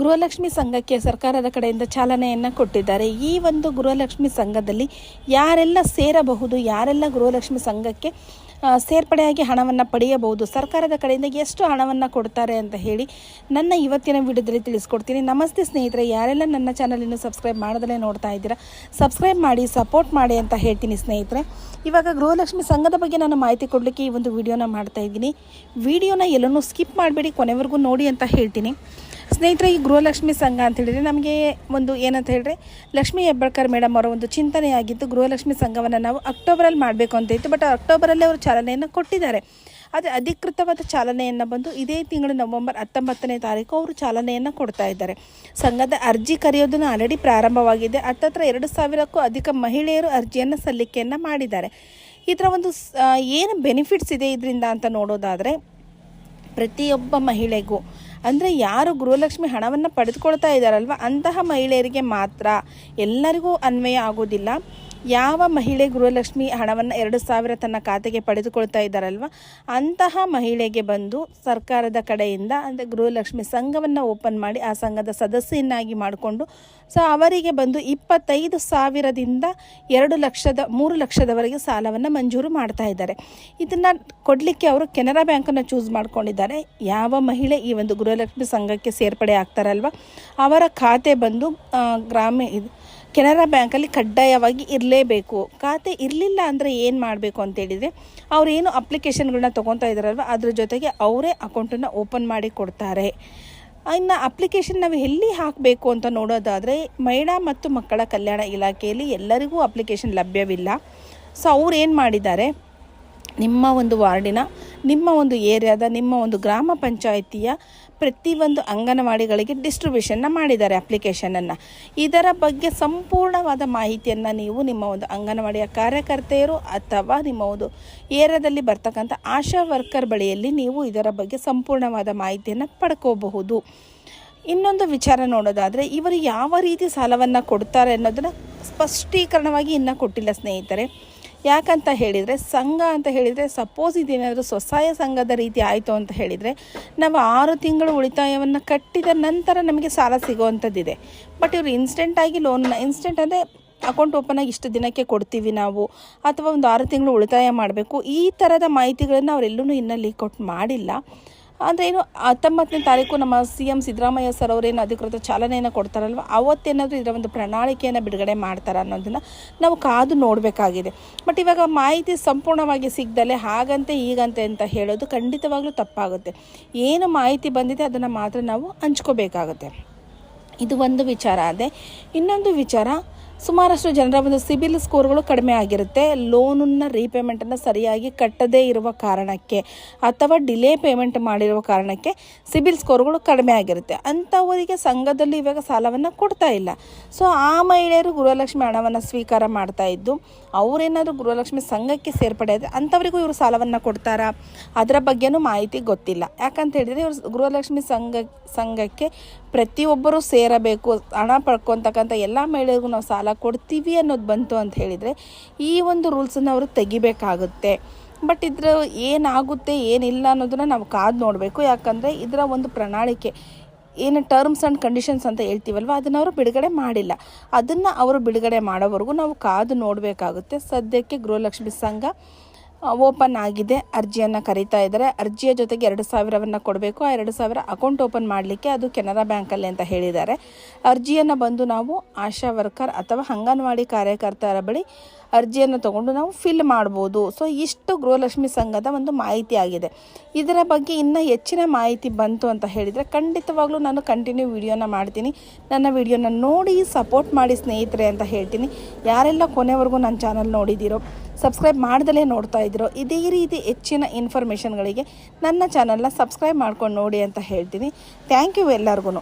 ಗೃಹಲಕ್ಷ್ಮಿ ಸಂಘಕ್ಕೆ ಸರ್ಕಾರದ ಕಡೆಯಿಂದ ಚಾಲನೆಯನ್ನು ಕೊಟ್ಟಿದ್ದಾರೆ. ಈ ಒಂದು ಗೃಹಲಕ್ಷ್ಮಿ ಸಂಘದಲ್ಲಿ ಯಾರೆಲ್ಲ ಸೇರಬಹುದು, ಯಾರೆಲ್ಲ ಗೃಹಲಕ್ಷ್ಮಿ ಸಂಘಕ್ಕೆ ಸೇರ್ಪಡೆಯಾಗಿ ಹಣವನ್ನು ಪಡೆಯಬಹುದು, ಸರ್ಕಾರದ ಕಡೆಯಿಂದ ಎಷ್ಟು ಹಣವನ್ನು ಕೊಡ್ತಾರೆ ಅಂತ ಹೇಳಿ ನನ್ನ ಇವತ್ತಿನ ವಿಡಿಯೋದಲ್ಲಿ ತಿಳಿಸ್ಕೊಡ್ತೀನಿ. ನಮಸ್ತೆ ಸ್ನೇಹಿತರೆ, ಯಾರೆಲ್ಲ ನನ್ನ ಚಾನಲನ್ನು ಸಬ್ಸ್ಕ್ರೈಬ್ ಮಾಡದಲ್ಲೇ ನೋಡ್ತಾ ಇದ್ದೀರಾ ಸಬ್ಸ್ಕ್ರೈಬ್ ಮಾಡಿ ಸಪೋರ್ಟ್ ಮಾಡಿ ಅಂತ ಹೇಳ್ತೀನಿ ಸ್ನೇಹಿತರೆ. ಇವಾಗ ಗೃಹಲಕ್ಷ್ಮಿ ಸಂಘದ ಬಗ್ಗೆ ನಾನು ಮಾಹಿತಿ ಕೊಡಲಿಕ್ಕೆ ಈ ಒಂದು ವಿಡಿಯೋನ ಮಾಡ್ತಾ ಇದ್ದೀನಿ. ವಿಡಿಯೋನ ಎಲ್ಲನೂ ಸ್ಕಿಪ್ ಮಾಡಬೇಡಿ, ಕೊನೆವರೆಗೂ ನೋಡಿ ಅಂತ ಹೇಳ್ತೀನಿ. ಸ್ನೇಹಿತರೆ, ಈ ಗೃಹಲಕ್ಷ್ಮಿ ಸಂಘ ಅಂತ ಹೇಳಿದರೆ ನಮಗೆ ಒಂದು ಏನಂತ ಹೇಳಿದ್ರೆ, ಲಕ್ಷ್ಮಿ ಹೆಬ್ಬಳ್ಕರ್ ಮೇಡಮ್ ಅವರ ಒಂದು ಚಿಂತನೆಯಾಗಿದ್ದು ಗೃಹಲಕ್ಷ್ಮಿ ಸಂಘವನ್ನು ನಾವು ಅಕ್ಟೋಬರಲ್ಲಿ ಮಾಡಬೇಕು ಅಂತ ಇತ್ತು. ಬಟ್ ಅಕ್ಟೋಬರಲ್ಲೇ ಅವರು ಚಾಲನೆಯನ್ನು ಕೊಟ್ಟಿದ್ದಾರೆ. ಆದರೆ ಅಧಿಕೃತವಾದ ಚಾಲನೆಯನ್ನು ಬಂದು ಇದೇ ತಿಂಗಳು ನವೆಂಬರ್ ಹತ್ತೊಂಬತ್ತನೇ ತಾರೀಕು ಅವರು ಚಾಲನೆಯನ್ನು ಕೊಡ್ತಾ ಇದ್ದಾರೆ. ಸಂಘದ ಅರ್ಜಿ ಕರೆಯೋದನ್ನು ಆಲ್ರೆಡಿ ಪ್ರಾರಂಭವಾಗಿದೆ. ಹತ್ತತ್ರ ಎರಡು ಸಾವಿರಕ್ಕೂ ಅಧಿಕ ಮಹಿಳೆಯರು ಅರ್ಜಿಯನ್ನು ಸಲ್ಲಿಕೆಯನ್ನು ಮಾಡಿದ್ದಾರೆ. ಇದರ ಒಂದು ಏನು ಬೆನಿಫಿಟ್ಸ್ ಇದೆ ಇದರಿಂದ ಅಂತ ನೋಡೋದಾದರೆ, ಪ್ರತಿಯೊಬ್ಬ ಮಹಿಳೆಗೂ ಅಂದರೆ ಯಾರು ಗೃಹಲಕ್ಷ್ಮಿ ಹಣವನ್ನು ಪಡೆದುಕೊಳ್ತಾ ಇದ್ದಾರಲ್ವ ಅಂತಹ ಮಹಿಳೆಯರಿಗೆ ಮಾತ್ರ ಎಲ್ಲರಿಗೂ ಅನ್ವಯ ಆಗೋದಿಲ್ಲ. ಯಾವ ಮಹಿಳೆ ಗೃಹಲಕ್ಷ್ಮಿ ಹಣವನ್ನು ಎರಡು ಸಾವಿರ ತನ್ನ ಖಾತೆಗೆ ಪಡೆದುಕೊಳ್ತಾ ಇದ್ದಾರಲ್ವ? ಅಂತಹ ಮಹಿಳೆಗೆ ಬಂದು ಸರ್ಕಾರದ ಕಡೆಯಿಂದ ಅಂದರೆ ಗೃಹಲಕ್ಷ್ಮಿ ಸಂಘವನ್ನು ಓಪನ್ ಮಾಡಿ ಆ ಸಂಘದ ಸದಸ್ಯನಾಗಿ ಮಾಡಿಕೊಂಡು, ಸೊ ಅವರಿಗೆ ಬಂದು ಇಪ್ಪತ್ತೈದು ಸಾವಿರದಿಂದ ಎರಡು ಲಕ್ಷದ, ಮೂರು ಲಕ್ಷದವರೆಗೆ ಸಾಲವನ್ನು ಮಂಜೂರು ಮಾಡ್ತಾ ಇದ್ದಾರೆ. ಇದನ್ನು ಕೊಡಲಿಕ್ಕೆ ಅವರು ಕೆನರಾ ಬ್ಯಾಂಕನ್ನು ಚೂಸ್ ಮಾಡ್ಕೊಂಡಿದ್ದಾರೆ. ಯಾವ ಮಹಿಳೆ ಈ ಒಂದು ಗೃಹಲಕ್ಷ್ಮಿ ಸಂಘಕ್ಕೆ ಸೇರ್ಪಡೆ ಆಗ್ತಾರಲ್ವ? ಅವರ ಖಾತೆ ಬಂದು ಗ್ರಾಮ ಗ್ರಾಮೀಣ ಕೆನರಾ ಬ್ಯಾಂಕಲ್ಲಿ ಕಡ್ಡಾಯವಾಗಿ ಇರಲೇಬೇಕು ಖಾತೆ ಇರಲಿಲ್ಲ ಅಂದರೆ ಏನು ಮಾಡಬೇಕು ಅಂತೇಳಿದರೆ ಅವ್ರು ಏನು ಅಪ್ಲಿಕೇಶನ್ಗಳನ್ನ ತೊಗೊತಾ ಇದ್ದಾರಲ್ವ, ಅದ್ರ ಜೊತೆಗೆ ಅವರೇ ಅಕೌಂಟನ್ನು ಓಪನ್ ಮಾಡಿ ಕೊಡ್ತಾರೆ. ಇನ್ನು ಅಪ್ಲಿಕೇಶನ್ ನಾವು ಎಲ್ಲಿ ಹಾಕಬೇಕು ಅಂತ ನೋಡೋದಾದರೆ, ಮಹಿಳಾ ಮತ್ತು ಮಕ್ಕಳ ಕಲ್ಯಾಣ ಇಲಾಖೆಯಲ್ಲಿ ಎಲ್ಲರಿಗೂ ಅಪ್ಲಿಕೇಶನ್ ಲಭ್ಯವಿಲ್ಲ. ಸೊ ಅವ್ರು ಏನು ಮಾಡಿದ್ದಾರೆ ನಿಮ್ಮ ಒಂದು ವಾರ್ಡಿನ, ನಿಮ್ಮ ಒಂದು ಏರಿಯಾದ, ನಿಮ್ಮ ಒಂದು ಗ್ರಾಮ ಪಂಚಾಯಿತಿಯ ಪ್ರತಿಯೊಂದು ಅಂಗನವಾಡಿಗಳಿಗೆ ಡಿಸ್ಟ್ರಿಬ್ಯೂಷನ್ನ ಮಾಡಿದ್ದಾರೆ ಅಪ್ಲಿಕೇಶನನ್ನು ಇದರ ಬಗ್ಗೆ ಸಂಪೂರ್ಣವಾದ ಮಾಹಿತಿಯನ್ನು ನೀವು ನಿಮ್ಮ ಒಂದು ಅಂಗನವಾಡಿಯ ಕಾರ್ಯಕರ್ತೆಯರು ಅಥವಾ ನಿಮ್ಮ ಒಂದು ಏರಿಯಾದಲ್ಲಿ ಬರ್ತಕ್ಕಂಥ ಆಶಾ ವರ್ಕರ್ ಬಳಿಯಲ್ಲಿ ನೀವು ಇದರ ಬಗ್ಗೆ ಸಂಪೂರ್ಣವಾದ ಮಾಹಿತಿಯನ್ನು ಪಡ್ಕೋಬಹುದು. ಇನ್ನೊಂದು ವಿಚಾರ ನೋಡೋದಾದರೆ, ಇವರು ಯಾವ ರೀತಿ ಸಾಲವನ್ನು ಕೊಡ್ತಾರೆ ಅನ್ನೋದನ್ನು ಸ್ಪಷ್ಟೀಕರಣವಾಗಿ ಇನ್ನೂ ಕೊಟ್ಟಿಲ್ಲ ಸ್ನೇಹಿತರೆ. ಯಾಕಂತ ಹೇಳಿದರೆ ಸಂಘ ಅಂತ ಹೇಳಿದರೆ ಸಪೋಸ್ ಇದೇನಾದರೂ ಸ್ವಸಹಾಯ ಸಂಘದ ರೀತಿ ಆಯಿತು ಅಂತ ಹೇಳಿದರೆ ನಾವು ಆರು ತಿಂಗಳು ಉಳಿತಾಯವನ್ನು ಕಟ್ಟಿದ ನಂತರ ನಮಗೆ ಸಾಲ ಸಿಗುವಂಥದ್ದಿದೆ. ಬಟ್ ಇವರು ಇನ್ಸ್ಟೆಂಟಾಗಿ ಲೋನ್ನ ಇನ್ಸ್ಟೆಂಟ್ ಅಂದರೆ ಅಕೌಂಟ್ ಓಪನ್ ಆಗಿ ಇಷ್ಟು ದಿನಕ್ಕೆ ಕೊಡ್ತೀವಿ ನಾವು, ಅಥವಾ ಒಂದು ಆರು ತಿಂಗಳು ಉಳಿತಾಯ ಮಾಡಬೇಕು, ಈ ಥರದ ಮಾಹಿತಿಗಳನ್ನು ಅವರೆಲ್ಲೂ ಇನ್ನಲ್ಲಿ ಕೊಟ್ಟು ಮಾಡಿಲ್ಲ. ಅಂದರೆ ಏನು ಹತ್ತೊಂಬತ್ತನೇ ತಾರೀಕು ನಮ್ಮ ಸಿ ಎಂ ಸಿದ್ದರಾಮಯ್ಯ ಸರ್ ಅವರೇನು ಅಧಿಕೃತ ಚಾಲನೆಯನ್ನು ಕೊಡ್ತಾರಲ್ವ? ಅವತ್ತೇನಾದರೂ ಇದರ ಒಂದು ಪ್ರಣಾಳಿಕೆಯನ್ನು ಬಿಡುಗಡೆ ಮಾಡ್ತಾರೆ ಅನ್ನೋದನ್ನು ನಾವು ಕಾದು ನೋಡಬೇಕಾಗಿದೆ. ಬಟ್ ಇವಾಗ ಮಾಹಿತಿ ಸಂಪೂರ್ಣವಾಗಿ ಸಿಗ್ದಲೆ ಹಾಗಂತೆ ಹೀಗಂತೆ ಅಂತ ಹೇಳೋದು ಖಂಡಿತವಾಗ್ಲೂ ತಪ್ಪಾಗುತ್ತೆ. ಏನು ಮಾಹಿತಿ ಬಂದಿದೆ ಅದನ್ನು ಮಾತ್ರ ನಾವು ಹಂಚ್ಕೋಬೇಕಾಗುತ್ತೆ. ಇದು ಒಂದು ವಿಚಾರ ಅದೇ ಇನ್ನೊಂದು ವಿಚಾರ ಸುಮಾರಷ್ಟು ಜನರ ಒಂದು ಸಿಬಿಲ್ ಸ್ಕೋರ್ಗಳು ಕಡಿಮೆ ಆಗಿರುತ್ತೆ. ಲೋನನ್ನು ರೀಪೇಮೆಂಟನ್ನು ಸರಿಯಾಗಿ ಕಟ್ಟದೇ ಇರುವ ಕಾರಣಕ್ಕೆ ಅಥವಾ ಡಿಲೇ ಪೇಮೆಂಟ್ ಮಾಡಿರುವ ಕಾರಣಕ್ಕೆ ಸಿಬಿಲ್ ಸ್ಕೋರ್ಗಳು ಕಡಿಮೆ ಆಗಿರುತ್ತೆ. ಅಂಥವರಿಗೆ ಸಂಘದಲ್ಲಿ ಇವಾಗ ಸಾಲವನ್ನು ಕೊಡ್ತಾ ಇಲ್ಲ. ಸೊ, ಆ ಮಹಿಳೆಯರು ಗೃಹಲಕ್ಷ್ಮಿ ಹಣವನ್ನು ಸ್ವೀಕಾರ ಮಾಡ್ತಾ ಇದ್ದು, ಅವರೇನಾದರೂ ಗೃಹಲಕ್ಷ್ಮಿ ಸಂಘಕ್ಕೆ ಸೇರ್ಪಡೆ ಆದರೆ ಅಂಥವರಿಗೂ ಇವರು ಸಾಲವನ್ನು ಕೊಡ್ತಾರಾ? ಅದರ ಬಗ್ಗೆನೂ ಮಾಹಿತಿ ಗೊತ್ತಿಲ್ಲ. ಯಾಕಂತ ಹೇಳಿದರೆ ಇವರು ಗೃಹಲಕ್ಷ್ಮಿ ಸಂಘ, ಸಂಘಕ್ಕೆ ಪ್ರತಿಯೊಬ್ಬರೂ ಸೇರಬೇಕು, ಹಣ ಪಡ್ಕೊತಕ್ಕಂಥ ಎಲ್ಲ ಮಹಿಳೆಯರಿಗೂ ನಾವು ಸಾಲ ಕೊಡ್ತೀವಿ ಅನ್ನೋದು ಬಂತು ಅಂತ ಹೇಳಿದರೆ ಈ ಒಂದು ರೂಲ್ಸನ್ನು ಅವರು ತೆಗಿಬೇಕಾಗುತ್ತೆ. ಬಟ್ ಇದರ ಏನಾಗುತ್ತೆ, ಏನಿಲ್ಲ ಅನ್ನೋದನ್ನು ನಾವು ಕಾದು ನೋಡಬೇಕು. ಯಾಕಂದರೆ ಇದರ ಒಂದು ಪ್ರಣಾಳಿಕೆ, ಏನು ಟರ್ಮ್ಸ್ ಆ್ಯಂಡ್ ಕಂಡೀಷನ್ಸ್ ಅಂತ ಹೇಳ್ತೀವಲ್ವ, ಅದನ್ನು ಅವರು ಬಿಡುಗಡೆ ಮಾಡಿಲ್ಲ. ಅದನ್ನು ಅವರು ಬಿಡುಗಡೆ ಮಾಡೋವರೆಗೂ ನಾವು ಕಾದು ನೋಡಬೇಕಾಗುತ್ತೆ. ಸದ್ಯಕ್ಕೆ ಗೃಹಲಕ್ಷ್ಮಿ ಸಂಘ ಓಪನ್ ಆಗಿದೆ. ಅರ್ಜಿಯನ್ನು ಕರೀತಾ ಇದ್ದಾರೆ. ಅರ್ಜಿಯ ಜೊತೆಗೆ ಎರಡು ಸಾವಿರವನ್ನು ಕೊಡಬೇಕು. ಆ ಎರಡು ಸಾವಿರ ಅಕೌಂಟ್ ಓಪನ್ ಮಾಡಲಿಕ್ಕೆ ಅದು ಕೆನರಾ ಬ್ಯಾಂಕಲ್ಲಿ ಅಂತ ಹೇಳಿದ್ದಾರೆ. ಅರ್ಜಿಯನ್ನು ಬಂದು ನಾವು ಆಶಾ ವರ್ಕರ್ ಅಥವಾ ಅಂಗನವಾಡಿ ಕಾರ್ಯಕರ್ತರ ಬಳಿ ಅರ್ಜಿಯನ್ನು ತಗೊಂಡು ನಾವು ಫಿಲ್ ಮಾಡ್ಬೋದು. ಸೊ, ಇಷ್ಟು ಗೃಹಲಕ್ಷ್ಮಿ ಸಂಘದ ಒಂದು ಮಾಹಿತಿ ಆಗಿದೆ. ಇದರ ಬಗ್ಗೆ ಇನ್ನೂ ಹೆಚ್ಚಿನ ಮಾಹಿತಿ ಬಂತು ಅಂತ ಹೇಳಿದರೆ ಖಂಡಿತವಾಗ್ಲೂ ನಾನು ಕಂಟಿನ್ಯೂ ವಿಡಿಯೋನ ಮಾಡ್ತೀನಿ. ನನ್ನ ವಿಡಿಯೋನ ನೋಡಿ ಸಪೋರ್ಟ್ ಮಾಡಿ ಸ್ನೇಹಿತರೆ ಅಂತ ಹೇಳ್ತೀನಿ. ಯಾರೆಲ್ಲ ಕೊನೆವರೆಗೂ ನನ್ನ ಚಾನಲ್ ನೋಡಿದ್ದೀರೋ, ಸಬ್ಸ್ಕ್ರೈಬ್ ಮಾಡ್ದಲೇ ನೋಡ್ತಾ ಇದೇ ರೀತಿ ಹೆಚ್ಚಿನ ಇನ್ಫಾರ್ಮೇಷನ್ಗಳಿಗೆ ನನ್ನ ಚಾನಲ್ನ ಸಬ್ಸ್ಕ್ರೈಬ್ ಮಾಡ್ಕೊಂಡು ನೋಡಿ ಅಂತ ಹೇಳ್ತೀನಿ. ಥ್ಯಾಂಕ್ ಯು ಎಲ್ಲರಿಗೂ